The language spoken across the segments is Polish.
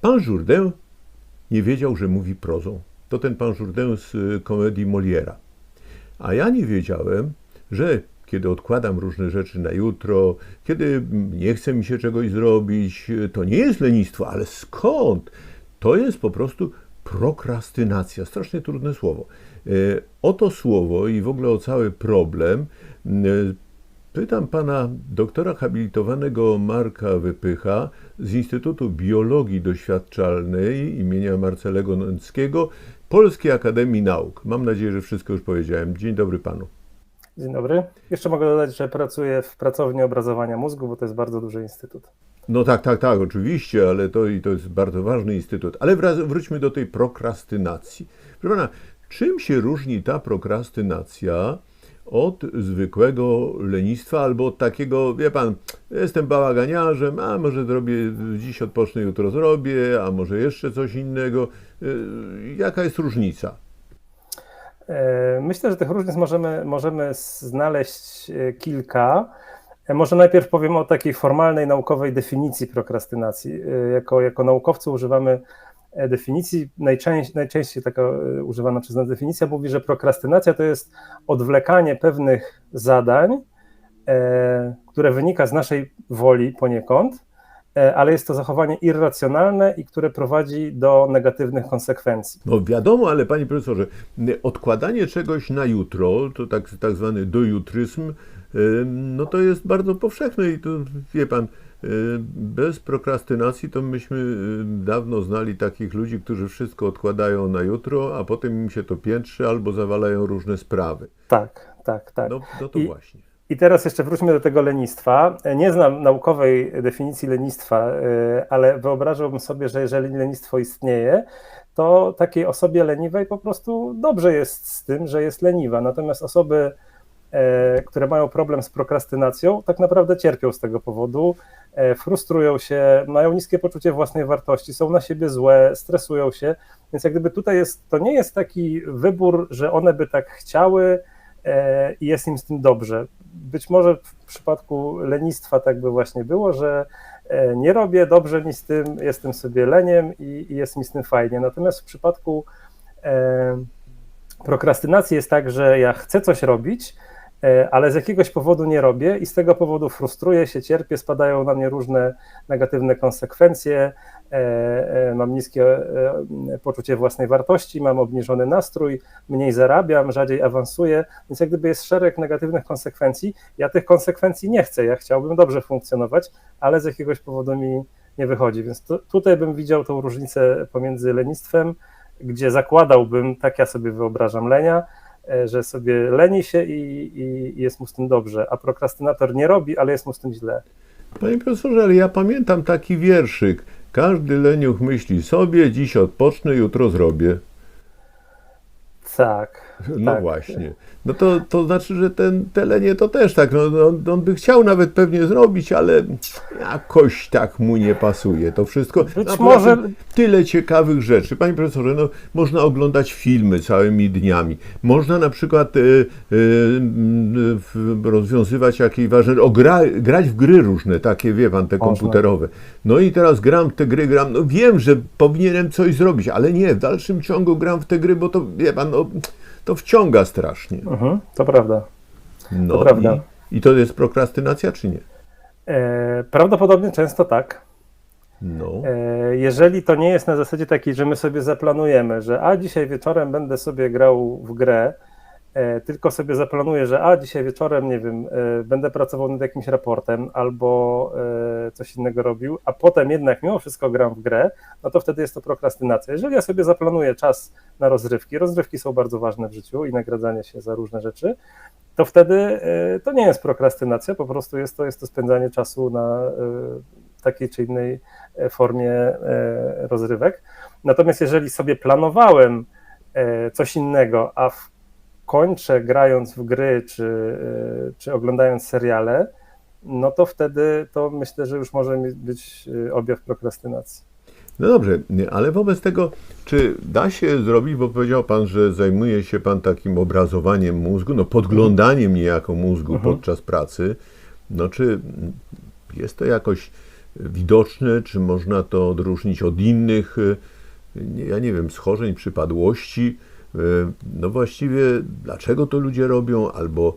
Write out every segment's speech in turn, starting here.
Pan Jourdain nie wiedział, że mówi prozą. To ten pan Jourdain z y, komedii Moliera. A ja nie wiedziałem, że kiedy odkładam różne rzeczy na jutro, kiedy nie chce mi się czegoś zrobić, to nie jest lenistwo, ale skąd? To jest po prostu prokrastynacja. Strasznie trudne słowo. E, o to słowo i w ogóle o cały problem e, pytam pana doktora habilitowanego Marka Wypycha z Instytutu Biologii Doświadczalnej imienia Marcelego Nęckiego Polskiej Akademii Nauk. Mam nadzieję, że wszystko już powiedziałem. Dzień dobry panu. Dzień dobry. Jeszcze mogę dodać, że pracuję w pracowni obrazowania mózgu, bo to jest bardzo duży instytut. No tak, tak, tak, oczywiście, ale to, i to jest bardzo ważny instytut. Ale wróćmy do tej prokrastynacji. Proszę pana, czym się różni ta prokrastynacja od zwykłego lenistwa albo od takiego, wie pan, jestem bałaganiarzem, a może zrobię, dziś odpocznę, jutro zrobię, a może jeszcze coś innego. Y, jaka jest różnica? E, myślę, że tych różnic możemy, możemy znaleźć e, kilka. E, może najpierw powiem o takiej formalnej, naukowej definicji prokrastynacji. Jako, jako naukowcy używamy definicji, najczęściej, najczęściej taka używana przez nas definicja mówi, że prokrastynacja to jest odwlekanie pewnych zadań, które wynika z naszej woli poniekąd, E, ale jest to zachowanie irracjonalne i które prowadzi do negatywnych konsekwencji. No wiadomo, ale panie profesorze, odkładanie czegoś na jutro, to tak, tak zwany dojutryzm, e, no to jest bardzo powszechne i to wie pan, e, bez prokrastynacji to myśmy dawno znali takich ludzi, którzy wszystko odkładają na jutro, a potem im się to piętrzy albo zawalają różne sprawy. Tak, tak, tak. No, no to I, właśnie. I teraz jeszcze wróćmy do tego lenistwa. Nie znam naukowej definicji lenistwa, y, ale wyobrażałbym sobie, że jeżeli lenistwo istnieje, to takiej osobie leniwej po prostu dobrze jest z tym, że jest leniwa. Natomiast osoby, które mają problem z prokrastynacją, tak naprawdę cierpią z tego powodu, e, frustrują się, mają niskie poczucie własnej wartości, są na siebie złe, stresują się. Więc jak gdyby tutaj jest, to nie jest taki wybór, że one by tak chciały e, i jest im z tym dobrze być może w przypadku lenistwa tak by właśnie było, że e, nie robię, dobrze mi z tym, jestem sobie leniem i, jest mi z tym fajnie. Natomiast w przypadku e, prokrastynacji jest tak, że ja chcę coś robić, E, ale z jakiegoś powodu nie robię i z tego powodu frustruję się, cierpię, spadają na mnie różne negatywne konsekwencje, e, e, mam niskie poczucie własnej wartości, mam obniżony nastrój, mniej zarabiam, rzadziej awansuję, więc jak gdyby jest szereg negatywnych konsekwencji. Ja tych konsekwencji nie chcę, ja chciałbym dobrze funkcjonować, ale z jakiegoś powodu mi nie wychodzi, więc to, tutaj bym widział tą różnicę pomiędzy lenistwem, gdzie zakładałbym, tak ja sobie wyobrażam lenia, E, że sobie leni się i, i, jest mu z tym dobrze, a prokrastynator nie robi, ale jest mu z tym źle. Panie profesorze, ale ja pamiętam taki wierszyk. Każdy leniuch myśli sobie, dziś odpocznę, jutro zrobię. Tak. No tak. właśnie. No to, to znaczy, że ten telenie to też tak, no, on, no, on by chciał nawet pewnie zrobić, ale jakoś tak mu nie pasuje to wszystko. Być może... Tyle ciekawych rzeczy. Panie profesorze, no, można oglądać filmy całymi dniami. Można na przykład y, y, rozwiązywać jakieś ważne, grać w gry różne, takie wie pan, te komputerowe. No i teraz gram w te gry, gram, no wiem, że powinienem coś zrobić, ale nie, w dalszym ciągu gram w te gry, bo to wie pan, no, to wciąga strasznie. Mhm, to prawda. No to prawda. I, I, to jest prokrastynacja, czy nie? E, prawdopodobnie często tak. No. E, jeżeli to nie jest na zasadzie takiej, że my sobie zaplanujemy, że a dzisiaj wieczorem będę sobie grał w grę, tylko sobie zaplanuję, że a dzisiaj wieczorem, nie wiem, e, będę pracował nad jakimś raportem albo e, coś innego robił, a potem jednak mimo wszystko gram w grę, no to wtedy jest to prokrastynacja. Jeżeli ja sobie zaplanuję czas na rozrywki, rozrywki są bardzo ważne w życiu i nagradzanie się za różne rzeczy, to wtedy to nie jest prokrastynacja, po prostu jest to, jest to spędzanie czasu na takiej czy innej formie rozrywek. Natomiast jeżeli sobie planowałem coś innego, a w kończę grając w gry czy, e, czy oglądając seriale, no to wtedy to myślę, że już może być e, objaw prokrastynacji. No dobrze, ale wobec tego, czy da się zrobić, bo powiedział Pan, że zajmuje się Pan takim obrazowaniem mózgu, no podglądaniem niejako mózgu mhm. podczas pracy, no czy jest to jakoś widoczne, czy można to odróżnić od innych, e, ja nie wiem, schorzeń, przypadłości. E, no właściwie dlaczego to ludzie robią, albo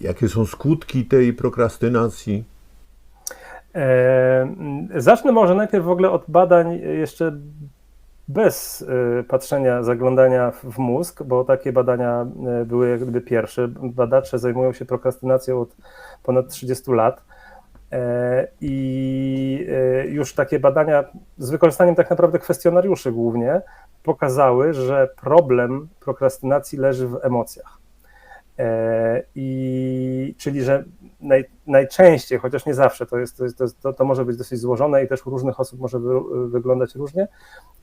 jakie są skutki tej prokrastynacji? Zacznę może najpierw w ogóle od badań jeszcze bez patrzenia, zaglądania w mózg, bo takie badania były jak gdyby pierwsze. Badacze zajmują się prokrastynacją od ponad 30 lat. E, I e, już takie badania z wykorzystaniem tak naprawdę kwestionariuszy głównie pokazały, że problem prokrastynacji leży w emocjach. E, I czyli, że naj, najczęściej, chociaż nie zawsze, to, jest, to, jest, to, to, może być dosyć złożone i też u różnych osób może wy, wyglądać różnie,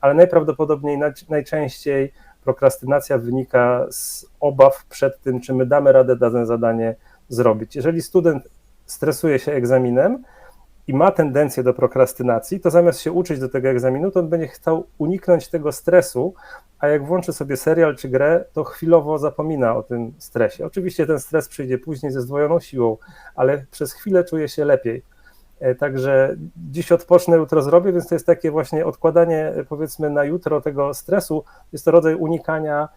ale najprawdopodobniej naj, najczęściej prokrastynacja wynika z obaw przed tym, czy my damy radę dane zadanie zrobić. Jeżeli student stresuje się egzaminem i ma tendencję do prokrastynacji, to zamiast się uczyć do tego egzaminu, to on będzie chciał uniknąć tego stresu, a jak włączy sobie serial czy grę, to chwilowo zapomina o tym stresie. Oczywiście ten stres przyjdzie później ze zdwojoną siłą, ale przez chwilę czuje się lepiej. E, także dziś odpocznę, jutro zrobię, więc to jest takie właśnie odkładanie, powiedzmy, na jutro tego stresu. Jest to rodzaj unikania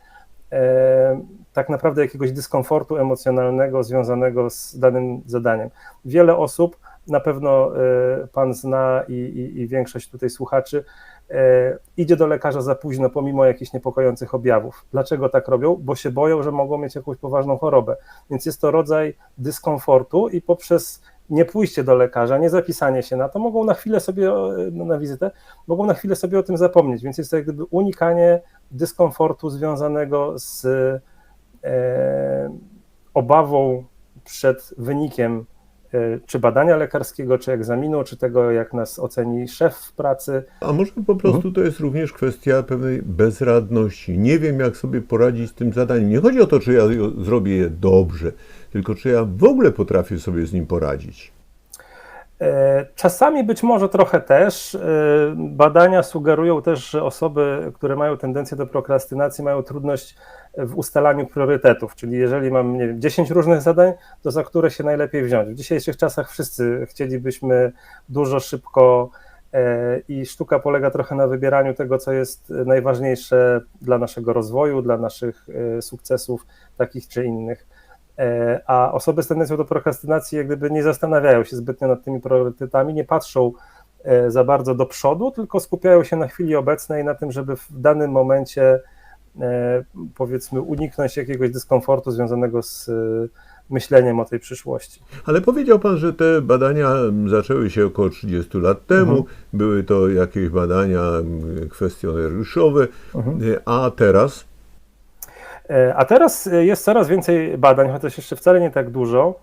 E, tak naprawdę jakiegoś dyskomfortu emocjonalnego związanego z danym zadaniem. Wiele osób, na pewno e, Pan zna i, i, i większość tutaj słuchaczy, e, idzie do lekarza za późno, pomimo jakichś niepokojących objawów. Dlaczego tak robią? Bo się boją, że mogą mieć jakąś poważną chorobę. Więc jest to rodzaj dyskomfortu i poprzez nie pójście do lekarza, nie zapisanie się na to, mogą na chwilę sobie, na wizytę, mogą na chwilę sobie o tym zapomnieć, więc jest to jak gdyby unikanie dyskomfortu związanego z e, obawą przed wynikiem czy badania lekarskiego, czy egzaminu, czy tego, jak nas oceni szef w pracy. A może po prostu mhm. to jest również kwestia pewnej bezradności. Nie wiem, jak sobie poradzić z tym zadaniem. Nie chodzi o to, czy ja zrobię je dobrze, tylko czy ja w ogóle potrafię sobie z nim poradzić. E, czasami być może trochę też. E, badania sugerują też, że osoby, które mają tendencję do prokrastynacji, mają trudność w ustalaniu priorytetów. Czyli jeżeli mam nie wiem, 10 różnych zadań, to za które się najlepiej wziąć. W dzisiejszych czasach wszyscy chcielibyśmy dużo, szybko e, i sztuka polega trochę na wybieraniu tego, co jest najważniejsze dla naszego rozwoju, dla naszych sukcesów takich czy innych. E, a osoby z tendencją do prokrastynacji jak gdyby nie zastanawiają się zbytnio nad tymi priorytetami, nie patrzą e, za bardzo do przodu, tylko skupiają się na chwili obecnej na tym, żeby w danym momencie e, powiedzmy uniknąć jakiegoś dyskomfortu związanego z myśleniem o tej przyszłości. Ale powiedział Pan, że te badania zaczęły się około 30 lat temu, mhm. były to jakieś badania kwestionariuszowe, mhm. a teraz a teraz e, jest coraz więcej badań, chociaż jeszcze wcale nie tak dużo,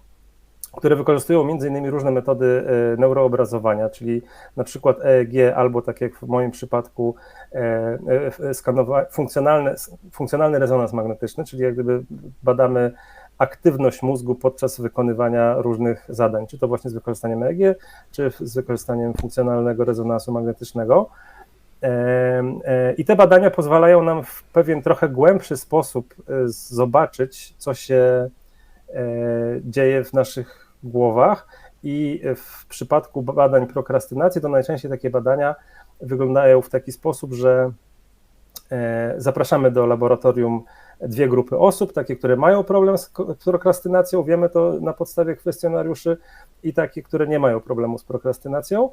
które wykorzystują innymi różne metody e, neuroobrazowania, czyli na przykład EEG albo tak jak w moim przypadku funkcjonalny, funkcjonalny rezonans magnetyczny, czyli jak gdyby badamy aktywność mózgu podczas wykonywania różnych zadań, czy to właśnie z wykorzystaniem EEG, czy z wykorzystaniem funkcjonalnego rezonansu magnetycznego. E, I te badania pozwalają nam w pewien trochę głębszy sposób e, zobaczyć, co się e, dzieje w naszych głowach. I w przypadku badań prokrastynacji, to najczęściej takie badania wyglądają w taki sposób, że zapraszamy do laboratorium dwie grupy osób, takie, które mają problem z prokrastynacją, wiemy to na podstawie kwestionariuszy, i takie, które nie mają problemu z prokrastynacją.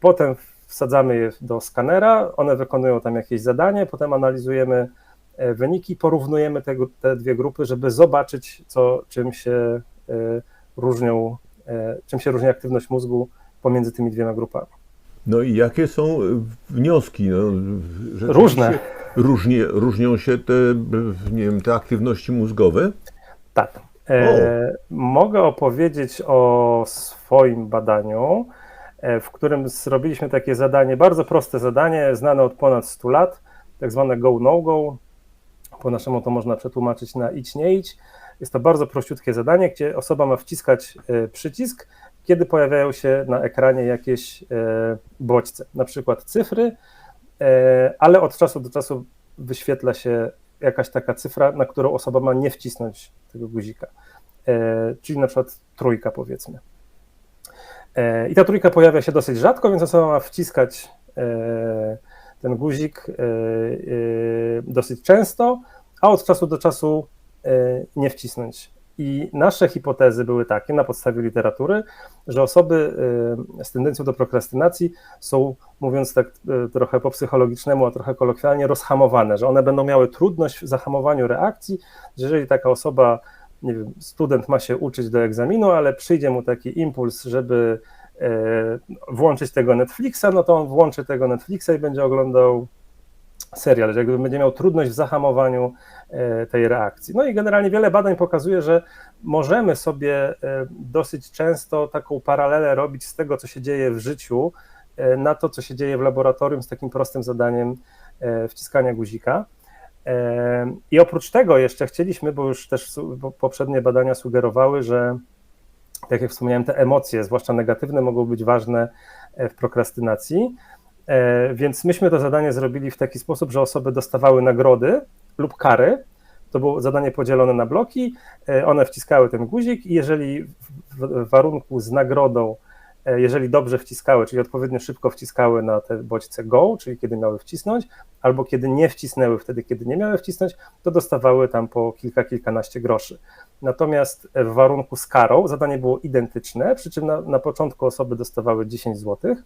Potem wsadzamy je do skanera, one wykonują tam jakieś zadanie, potem analizujemy e, wyniki, porównujemy te, te dwie grupy, żeby zobaczyć, co, czym się e, różnią, e, czym się różni aktywność mózgu pomiędzy tymi dwiema grupami. No i jakie są wnioski? No, Różne. Różnie, różnią się te, nie wiem, te aktywności mózgowe? Tak. E, mogę opowiedzieć o swoim badaniu. E, w którym zrobiliśmy takie zadanie, bardzo proste zadanie, znane od ponad 100 lat, tak zwane go-no-go. Po naszemu to można przetłumaczyć na idź, nie idź. Jest to bardzo prościutkie zadanie, gdzie osoba ma wciskać e, przycisk, kiedy pojawiają się na ekranie jakieś e, bodźce, na przykład cyfry, ale od czasu do czasu wyświetla się jakaś taka cyfra, na którą osoba ma nie wcisnąć tego guzika, czyli na przykład trójka powiedzmy. E, I ta trójka pojawia się dosyć rzadko, więc osoba ma wciskać e, ten guzik e, dosyć często, a od czasu do czasu nie wcisnąć. I nasze hipotezy były takie na podstawie literatury, że osoby z tendencją do prokrastynacji są, mówiąc tak trochę po psychologicznemu, a trochę kolokwialnie, rozhamowane, że one będą miały trudność w zahamowaniu reakcji, że jeżeli taka osoba nie wiem, student ma się uczyć do egzaminu, ale przyjdzie mu taki impuls, żeby e, włączyć tego Netflixa, no to on włączy tego Netflixa i będzie oglądał serial, że jakby będzie miał trudność w zahamowaniu e, tej reakcji. No i generalnie wiele badań pokazuje, że możemy sobie e, dosyć często taką paralelę robić z tego, co się dzieje w życiu, na to, co się dzieje w laboratorium z takim prostym zadaniem wciskania guzika. I oprócz tego jeszcze chcieliśmy, bo już też poprzednie badania sugerowały, że tak jak wspomniałem, te emocje, zwłaszcza negatywne, mogą być ważne e, w prokrastynacji. E, więc myśmy to zadanie zrobili w taki sposób, że osoby dostawały nagrody lub kary. To było zadanie podzielone na bloki. E, one wciskały ten guzik, i jeżeli w warunku z nagrodą jeżeli dobrze wciskały, czyli odpowiednio szybko wciskały na te bodźce go, czyli kiedy miały wcisnąć, albo kiedy nie wcisnęły wtedy, kiedy nie miały wcisnąć, to dostawały tam po kilka, kilkanaście groszy. Natomiast w warunku z karą zadanie było identyczne, przy czym na, na początku osoby dostawały 10 zł.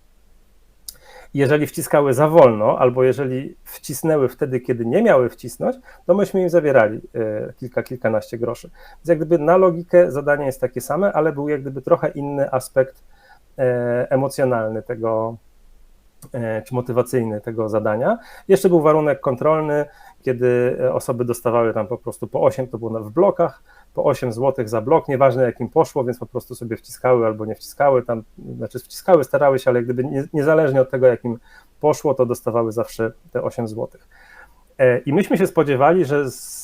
Jeżeli wciskały za wolno, albo jeżeli wcisnęły wtedy, kiedy nie miały wcisnąć, to myśmy im zabierali e, kilka, kilkanaście groszy. Więc jak gdyby na logikę zadanie jest takie same, ale był jak gdyby trochę inny aspekt E, emocjonalny tego, e, czy motywacyjny tego zadania. Jeszcze był warunek kontrolny, kiedy osoby dostawały tam po prostu po 8, to było w blokach, po 8 zł za blok, nieważne jakim poszło, więc po prostu sobie wciskały albo nie wciskały, tam, znaczy wciskały, starały się, ale gdyby nie, niezależnie od tego jakim poszło, to dostawały zawsze te 8 zł. E, I myśmy się spodziewali, że z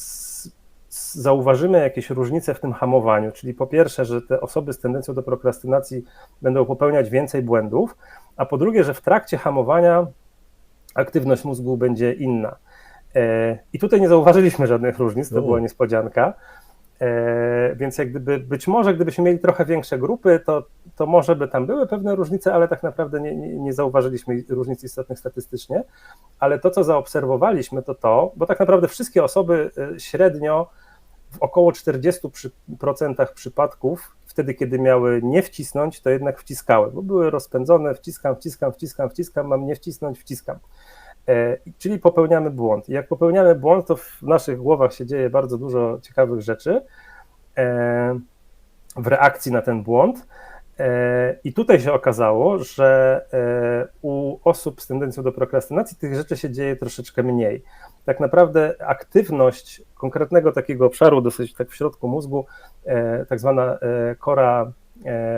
zauważymy jakieś różnice w tym hamowaniu, czyli po pierwsze, że te osoby z tendencją do prokrastynacji będą popełniać więcej błędów, a po drugie, że w trakcie hamowania aktywność mózgu będzie inna. E, I tutaj nie zauważyliśmy żadnych różnic, to no. była niespodzianka. E, więc jak gdyby, być może gdybyśmy mieli trochę większe grupy, to, to może by tam były pewne różnice, ale tak naprawdę nie, nie, nie zauważyliśmy różnic istotnych statystycznie. Ale to, co zaobserwowaliśmy, to to, bo tak naprawdę wszystkie osoby e, średnio w około 40% przypadków, wtedy kiedy miały nie wcisnąć, to jednak wciskały, bo były rozpędzone, wciskam, wciskam, wciskam, wciskam, mam nie wcisnąć, wciskam. E, czyli popełniamy błąd. I jak popełniamy błąd, to w naszych głowach się dzieje bardzo dużo ciekawych rzeczy e, w reakcji na ten błąd. E, I tutaj się okazało, że u osób z tendencją do prokrastynacji tych rzeczy się dzieje troszeczkę mniej. Tak naprawdę aktywność konkretnego takiego obszaru, dosyć tak w środku mózgu, tak zwana kora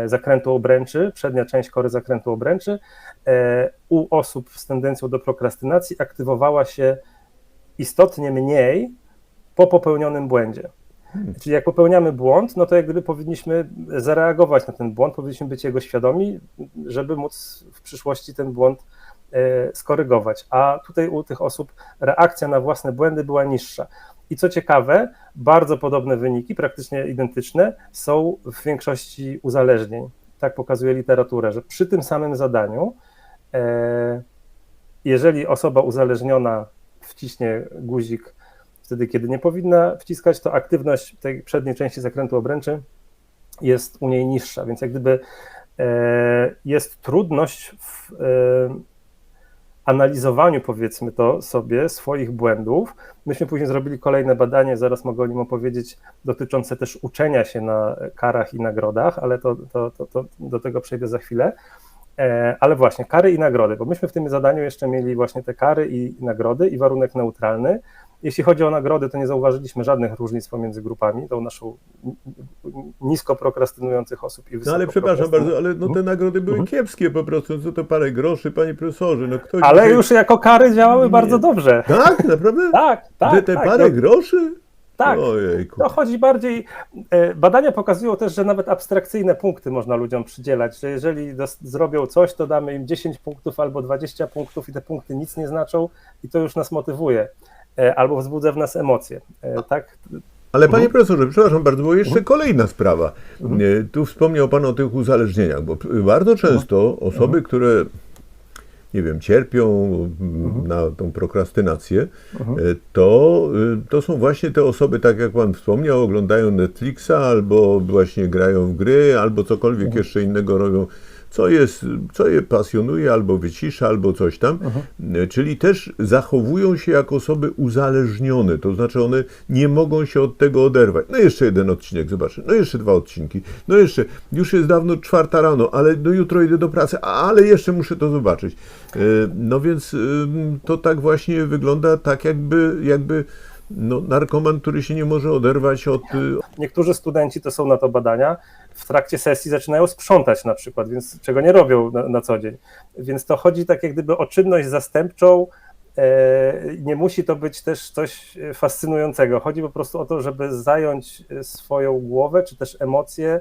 zakrętu obręczy, przednia część kory zakrętu obręczy, e, u osób z tendencją do prokrastynacji aktywowała się istotnie mniej po popełnionym błędzie. Hmm. Czyli jak popełniamy błąd, no to jak gdyby powinniśmy zareagować na ten błąd, powinniśmy być jego świadomi, żeby móc w przyszłości ten błąd e, skorygować. A tutaj u tych osób reakcja na własne błędy była niższa. I co ciekawe, bardzo podobne wyniki, praktycznie identyczne, są w większości uzależnień. Tak pokazuje literatura, że przy tym samym zadaniu, e, jeżeli osoba uzależniona wciśnie guzik wtedy, kiedy nie powinna wciskać, to aktywność tej przedniej części zakrętu obręczy jest u niej niższa, więc jak gdyby e, jest trudność w e, analizowaniu, powiedzmy to sobie, swoich błędów. Myśmy później zrobili kolejne badanie, zaraz mogę o nim opowiedzieć, dotyczące też uczenia się na karach i nagrodach, ale to, to, to, to do tego przejdę za chwilę. E, ale właśnie, kary i nagrody, bo myśmy w tym zadaniu jeszcze mieli właśnie te kary i nagrody i warunek neutralny. Jeśli chodzi o nagrody, to nie zauważyliśmy żadnych różnic pomiędzy grupami, tą naszą nisko prokrastynujących osób i wysoko No ale przepraszam bardzo, ale no te nagrody były mhm. kiepskie po prostu, co to parę groszy, panie profesorze, no ktoś... Ale już jako kary działały nie. bardzo dobrze. Tak? Naprawdę? tak, tak. Że te tak, parę no... groszy? Tak, Ojejku. to chodzi bardziej. E, badania pokazują też, że nawet abstrakcyjne punkty można ludziom przydzielać, że jeżeli zrobią coś, to damy im 10 punktów albo 20 punktów i te punkty nic nie znaczą i to już nas motywuje. E, albo wzbudza w nas emocje. E, tak? Ale panie profesorze, przepraszam bardzo, bo jeszcze kolejna sprawa. E, Tu wspomniał pan o tych uzależnieniach, bo bardzo często osoby, które nie wiem, cierpią na tą prokrastynację, to, to są właśnie te osoby, tak jak pan wspomniał, oglądają Netflixa, albo właśnie grają w gry, albo cokolwiek jeszcze innego robią, co, jest, co je pasjonuje, albo wycisza, albo coś tam. E, Czyli też zachowują się jak osoby uzależnione, to znaczy one nie mogą się od tego oderwać. No jeszcze jeden odcinek, zobaczę, no jeszcze dwa odcinki, no jeszcze, już jest dawno czwarta rano, ale no jutro idę do pracy, ale jeszcze muszę to zobaczyć. E, No więc to tak właśnie wygląda, tak jakby, jakby no, narkoman, który się nie może oderwać od, y, Niektórzy studenci to są na to badania. W trakcie sesji zaczynają sprzątać na przykład, więc czego nie robią na, na co dzień. Więc to chodzi tak jak gdyby o czynność zastępczą. E, nie musi to być też coś fascynującego. Chodzi po prostu o to, żeby zająć swoją głowę czy też emocje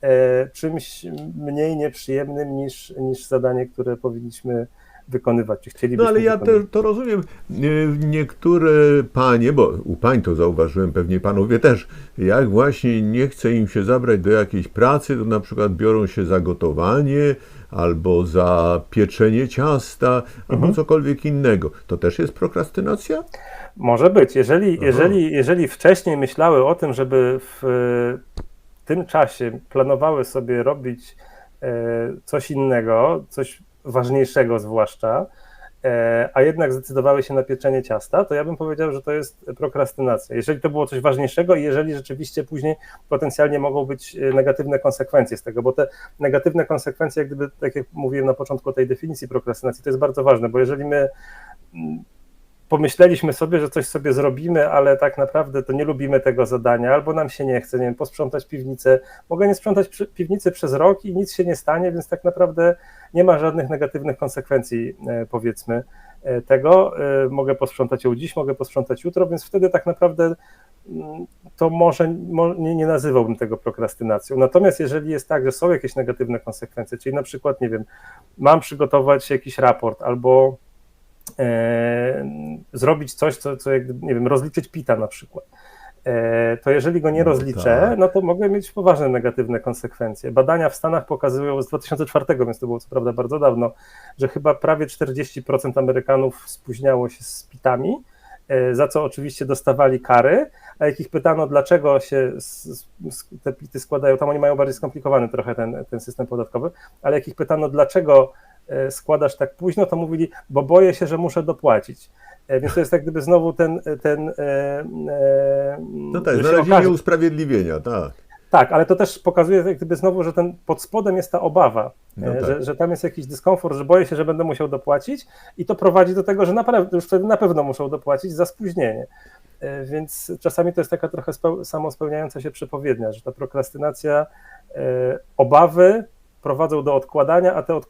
e, czymś mniej nieprzyjemnym niż, niż zadanie, które powinniśmy wykonywać. Czy chcielibyśmy No ale ja te, to rozumiem. Nie- Niektóre panie, bo u pań to zauważyłem, pewnie panowie też, jak właśnie nie chce im się zabrać do jakiejś pracy, to na przykład biorą się za gotowanie albo za pieczenie ciasta, albo cokolwiek innego. To też jest prokrastynacja? Może być. Jeżeli, jeżeli, jeżeli wcześniej myślały o tym, żeby w e, tym czasie planowały sobie robić e, coś innego, coś ważniejszego zwłaszcza, e, a jednak zdecydowały się na pieczenie ciasta, to ja bym powiedział, że to jest prokrastynacja. Jeżeli to było coś ważniejszego i jeżeli rzeczywiście później potencjalnie mogą być e, negatywne konsekwencje z tego, bo te negatywne konsekwencje, jak gdyby, tak jak mówiłem na początku tej definicji prokrastynacji, to jest bardzo ważne, bo jeżeli my mm, pomyśleliśmy sobie, że coś sobie zrobimy, ale tak naprawdę to nie lubimy tego zadania, albo nam się nie chce, nie wiem, posprzątać piwnicę. Mogę nie sprzątać piwnicy przez rok i nic się nie stanie, więc tak naprawdę nie ma żadnych negatywnych konsekwencji, e, powiedzmy, e, tego. E, Mogę posprzątać ją dziś, mogę posprzątać jutro, więc wtedy tak naprawdę mm, to może mo- nie, nie nazywałbym tego prokrastynacją. Natomiast jeżeli jest tak, że są jakieś negatywne konsekwencje, czyli na przykład, nie wiem, mam przygotować jakiś raport albo zrobić coś, co, co jak, nie wiem, rozliczyć PITA na przykład. E, to jeżeli go nie No rozliczę, tak. no to mogę mieć poważne negatywne konsekwencje. Badania w Stanach pokazują z 2004, więc to było co prawda bardzo dawno, że chyba prawie 40% Amerykanów spóźniało się z PITami, e, za co oczywiście dostawali kary, a jak ich pytano, dlaczego się te PITy składają, tam oni mają bardziej skomplikowany trochę ten, ten system podatkowy, ale jak ich pytano, dlaczego e, składasz tak późno, to mówili, bo boję się, że muszę dopłacić. E, Więc to jest jak gdyby znowu ten. ten e, e, No tak, znalezienie okaże- usprawiedliwienia, tak. tak, ale to też pokazuje jak gdyby znowu, że ten pod spodem jest ta obawa, No e, tak. że, że tam jest jakiś dyskomfort, że boję się, że będę musiał dopłacić i to prowadzi do tego, że naprawdę już wtedy na pewno muszą dopłacić za spóźnienie. E, Więc czasami to jest taka trochę speł- samospełniająca się przepowiednia, że ta prokrastynacja, e, obawy prowadzą do odkładania, a te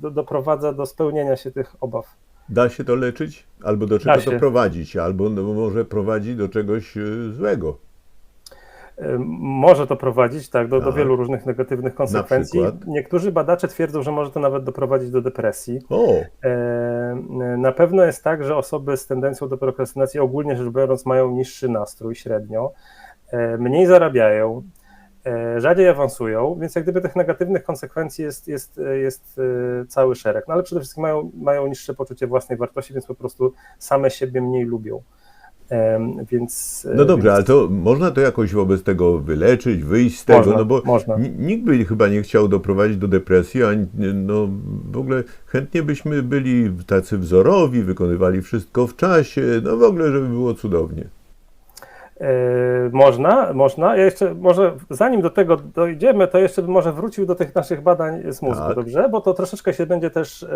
do, doprowadza do spełnienia się tych obaw. Da się to leczyć? Albo do czego to prowadzić? Albo no, może prowadzi do czegoś y, złego. E, Może to prowadzić tak, do, do Tak. wielu różnych negatywnych konsekwencji. Niektórzy badacze twierdzą, że może to nawet doprowadzić do depresji. O, E, Na pewno jest tak, że osoby z tendencją do prokrastynacji ogólnie rzecz biorąc mają niższy nastrój średnio, e, mniej zarabiają, e, rzadziej awansują, więc jak gdyby tych negatywnych konsekwencji jest, jest, e, jest e, cały szereg. No ale przede wszystkim mają, mają niższe poczucie własnej wartości, więc po prostu same siebie mniej lubią. Więc, e, no dobrze, więc ale to można to jakoś wobec tego wyleczyć, wyjść z tego, Można, no bo można. ni- nikt by chyba nie chciał doprowadzić do depresji, a no w ogóle chętnie byśmy byli tacy wzorowi, wykonywali wszystko w czasie, no w ogóle, żeby było cudownie. E, Można, można. Ja jeszcze może zanim do tego dojdziemy, to jeszcze bym może wrócił do tych naszych badań z mózgu, Tak. dobrze? Bo to troszeczkę się będzie też.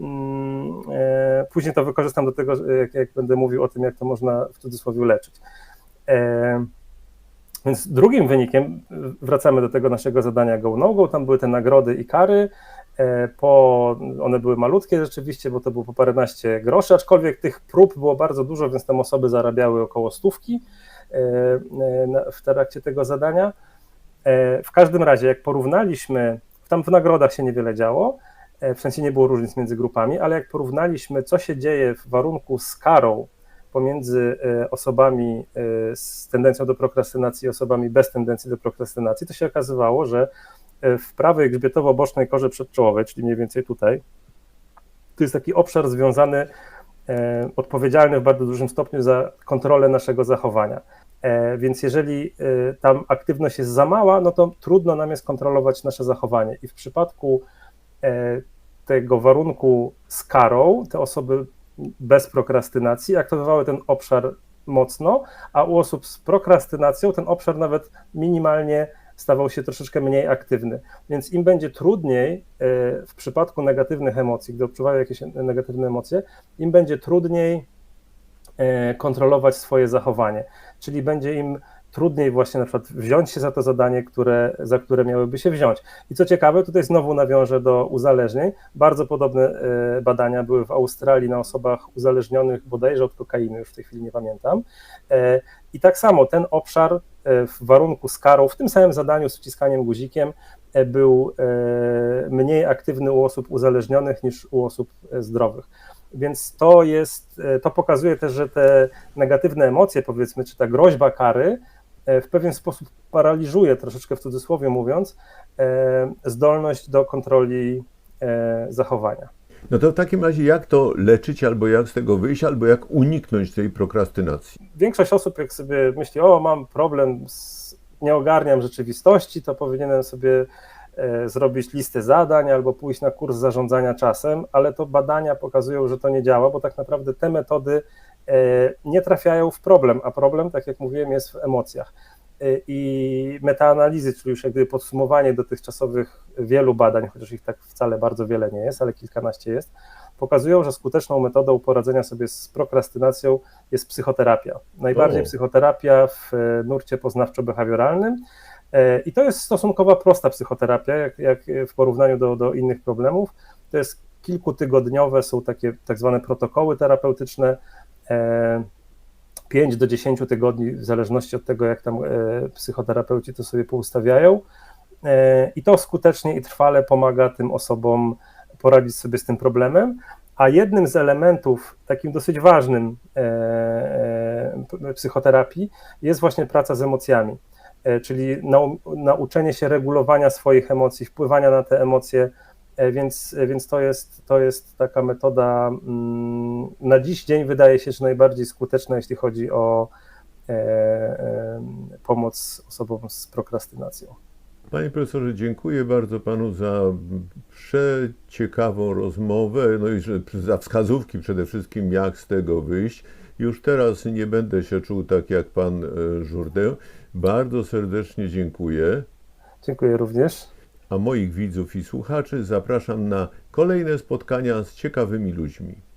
Mm, e, później to wykorzystam do tego, jak, jak będę mówił o tym, jak to można w cudzysłowie leczyć. Więc drugim wynikiem, wracamy do tego naszego zadania Go No Go, tam były te nagrody i kary. E, Po, one były malutkie rzeczywiście, bo to było po paręnaście groszy, aczkolwiek tych prób było bardzo dużo, więc tam osoby zarabiały około stówki e, e, w trakcie tego zadania. W każdym razie, jak porównaliśmy, tam w nagrodach się niewiele działo, w sensie nie było różnic między grupami, ale jak porównaliśmy, co się dzieje w warunku z karą pomiędzy osobami z tendencją do prokrastynacji i osobami bez tendencji do prokrastynacji, to się okazywało, że w prawej grzbietowo-bocznej korze przedczołowej, czyli mniej więcej tutaj, to jest taki obszar związany, e, odpowiedzialny w bardzo dużym stopniu za kontrolę naszego zachowania. E, Więc jeżeli e, tam aktywność jest za mała, no to trudno nam jest kontrolować nasze zachowanie. I w przypadku e, tego warunku z karą, te osoby bez prokrastynacji aktywowały ten obszar mocno, a u osób z prokrastynacją ten obszar nawet minimalnie stawał się troszeczkę mniej aktywny. Więc im będzie trudniej e, w przypadku negatywnych emocji, gdy odczuwają jakieś negatywne emocje, im będzie trudniej e, kontrolować swoje zachowanie. Czyli będzie im trudniej właśnie na przykład wziąć się za to zadanie, które, za które miałyby się wziąć. I co ciekawe, tutaj znowu nawiążę do uzależnień. Bardzo podobne e, badania były w Australii na osobach uzależnionych bodajże od kokainy, już w tej chwili nie pamiętam. I tak samo ten obszar e, w warunku z karą, w tym samym zadaniu z wciskaniem guzikiem, e, był e, mniej aktywny u osób uzależnionych niż u osób zdrowych. Więc to jest, to pokazuje też, że te negatywne emocje, powiedzmy, czy ta groźba kary w pewien sposób paraliżuje, troszeczkę w cudzysłowie mówiąc, zdolność do kontroli zachowania. No to w takim razie jak to leczyć, albo jak z tego wyjść, albo jak uniknąć tej prokrastynacji? Większość osób, jak sobie myśli, o, mam problem, z, nie ogarniam rzeczywistości, to powinienem sobie e, zrobić listę zadań albo pójść na kurs zarządzania czasem, ale to badania pokazują, że to nie działa, bo tak naprawdę te metody e, nie trafiają w problem, a problem, tak jak mówiłem, jest w emocjach. E, I metaanalizy, czyli już jak gdyby podsumowanie dotychczasowych wielu badań, chociaż ich tak wcale bardzo wiele nie jest, ale kilkanaście jest, pokazują, że skuteczną metodą poradzenia sobie z prokrastynacją jest psychoterapia. Najbardziej O. psychoterapia w e, nurcie poznawczo-behawioralnym. E, I to jest stosunkowo prosta psychoterapia, jak, jak w porównaniu do, do innych problemów. To jest kilkutygodniowe, są takie tak zwane protokoły terapeutyczne, e, 5 do 10 tygodni, w zależności od tego, jak tam e, psychoterapeuci to sobie poustawiają. E, I to skutecznie i trwale pomaga tym osobom poradzić sobie z tym problemem. A jednym z elementów, takim dosyć ważnym e, psychoterapii, jest właśnie praca z emocjami, czyli nau, nauczenie się regulowania swoich emocji, wpływania na te emocje. E, Więc, więc to, jest, to jest taka metoda, mm, na dziś dzień wydaje się, że najbardziej skuteczna, jeśli chodzi o e, e, pomoc osobom z prokrastynacją. Panie profesorze, dziękuję bardzo panu za przeciekawą rozmowę, no i za wskazówki przede wszystkim, jak z tego wyjść. Już teraz nie będę się czuł tak jak pan e, Jourdain. Bardzo serdecznie dziękuję. Dziękuję również. A moich widzów i słuchaczy zapraszam na kolejne spotkania z ciekawymi ludźmi.